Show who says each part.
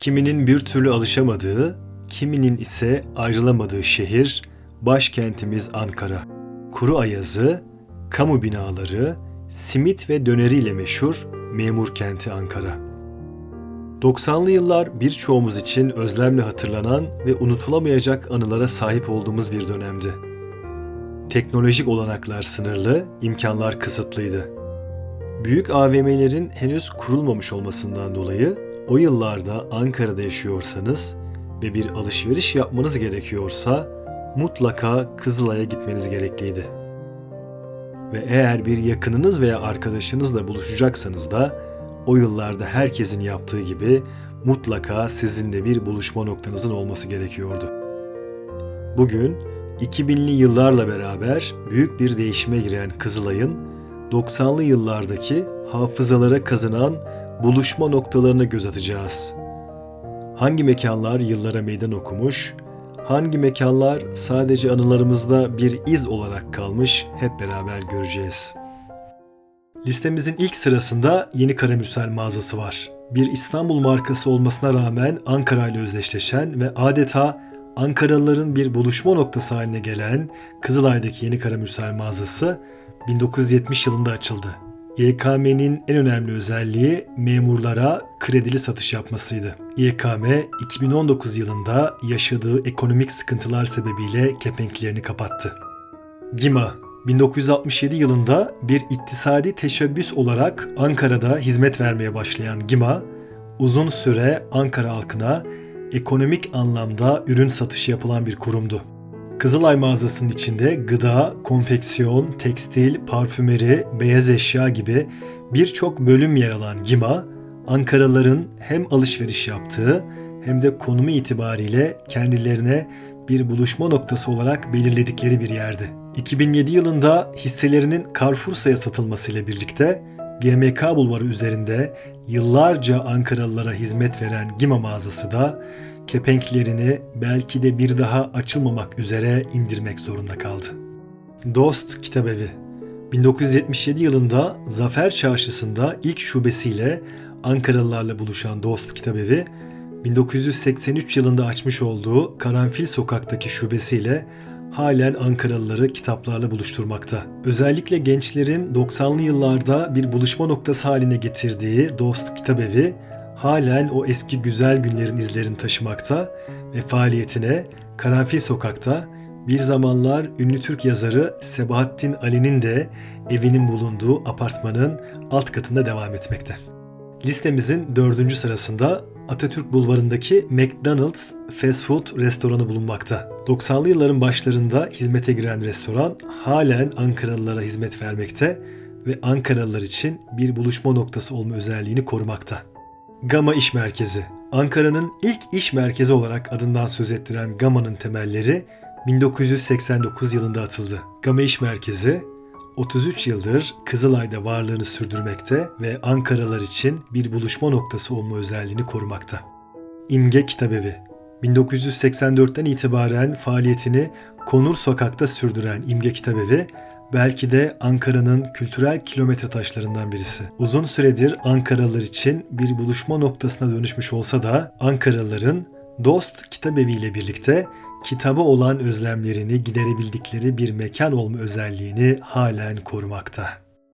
Speaker 1: Kiminin bir türlü alışamadığı, kiminin ise ayrılamadığı şehir, başkentimiz Ankara. Kuru ayazı, kamu binaları, simit ve döneriyle meşhur memur kenti Ankara. 90'lı yıllar birçoğumuz için özlemle hatırlanan ve unutulamayacak anılara sahip olduğumuz bir dönemdi. Teknolojik olanaklar sınırlı, imkanlar kısıtlıydı. Büyük AVM'lerin henüz kurulmamış olmasından dolayı o yıllarda Ankara'da yaşıyorsanız ve bir alışveriş yapmanız gerekiyorsa mutlaka Kızılay'a gitmeniz gerekliydi. Ve eğer bir yakınınız veya arkadaşınızla buluşacaksanız da o yıllarda herkesin yaptığı gibi mutlaka sizin de bir buluşma noktanızın olması gerekiyordu. Bugün 2000'li yıllarla beraber büyük bir değişime giren Kızılay'ın 90'lı yıllardaki hafızalara kazınan buluşma noktalarına göz atacağız. Hangi mekanlar yıllara meydan okumuş, hangi mekanlar sadece anılarımızda bir iz olarak kalmış hep beraber göreceğiz. Listemizin ilk sırasında Yeni Karamürsel mağazası var. Bir İstanbul markası olmasına rağmen Ankara ile özdeşleşen ve adeta Ankaralıların bir buluşma noktası haline gelen Kızılay'daki Yeni Karamürsel mağazası 1970 yılında açıldı. YKM'nin en önemli özelliği memurlara kredili satış yapmasıydı. YKM 2019 yılında yaşadığı ekonomik sıkıntılar sebebiyle kepenklerini kapattı. GİMA 1967 yılında bir iktisadi teşebbüs olarak Ankara'da hizmet vermeye başlayan GİMA, uzun süre Ankara halkına ekonomik anlamda ürün satışı yapılan bir kurumdu. Kızılay mağazasının içinde gıda, konfeksiyon, tekstil, parfümeri, beyaz eşya gibi birçok bölüm yer alan GİMA, Ankaralıların hem alışveriş yaptığı hem de konumu itibariyle kendilerine bir buluşma noktası olarak belirledikleri bir yerdi. 2007 yılında hisselerinin Carrefour'sa'ya satılmasıyla birlikte GMK Bulvarı üzerinde yıllarca Ankaralılara hizmet veren Gima mağazası da kepenklerini belki de bir daha açılmamak üzere indirmek zorunda kaldı. Dost Kitabevi 1977 yılında Zafer Çarşısı'nda ilk şubesiyle Ankaralılarla buluşan Dost Kitabevi, 1983 yılında açmış olduğu Karanfil Sokak'taki şubesiyle halen Ankaralıları kitaplarla buluşturmakta. Özellikle gençlerin 90'lı yıllarda bir buluşma noktası haline getirdiği Dost Kitabevi halen o eski güzel günlerin izlerini taşımakta ve faaliyetine Karanfil Sokak'ta bir zamanlar ünlü Türk yazarı Sebahattin Ali'nin de evinin bulunduğu apartmanın alt katında devam etmekte. Listemizin dördüncü sırasında Atatürk Bulvarı'ndaki McDonald's Fast Food restoranı bulunmakta. 90'lı yılların başlarında hizmete giren restoran halen Ankaralılara hizmet vermekte ve Ankaralılar için bir buluşma noktası olma özelliğini korumakta. Gama İş Merkezi Ankara'nın ilk iş merkezi olarak adından söz ettiren Gama'nın temelleri 1989 yılında atıldı. Gama İş Merkezi 33 yıldır Kızılay'da varlığını sürdürmekte ve Ankaralar için bir buluşma noktası olma özelliğini korumakta. İmge Kitabevi 1984'ten itibaren faaliyetini Konur Sokak'ta sürdüren İmge Kitabevi, belki de Ankara'nın kültürel kilometre taşlarından birisi. Uzun süredir Ankaralılar için bir buluşma noktasına dönüşmüş olsa da Ankaralıların Dost Kitabevi ile birlikte kitaba olan özlemlerini giderebildikleri bir mekan olma özelliğini halen korumakta.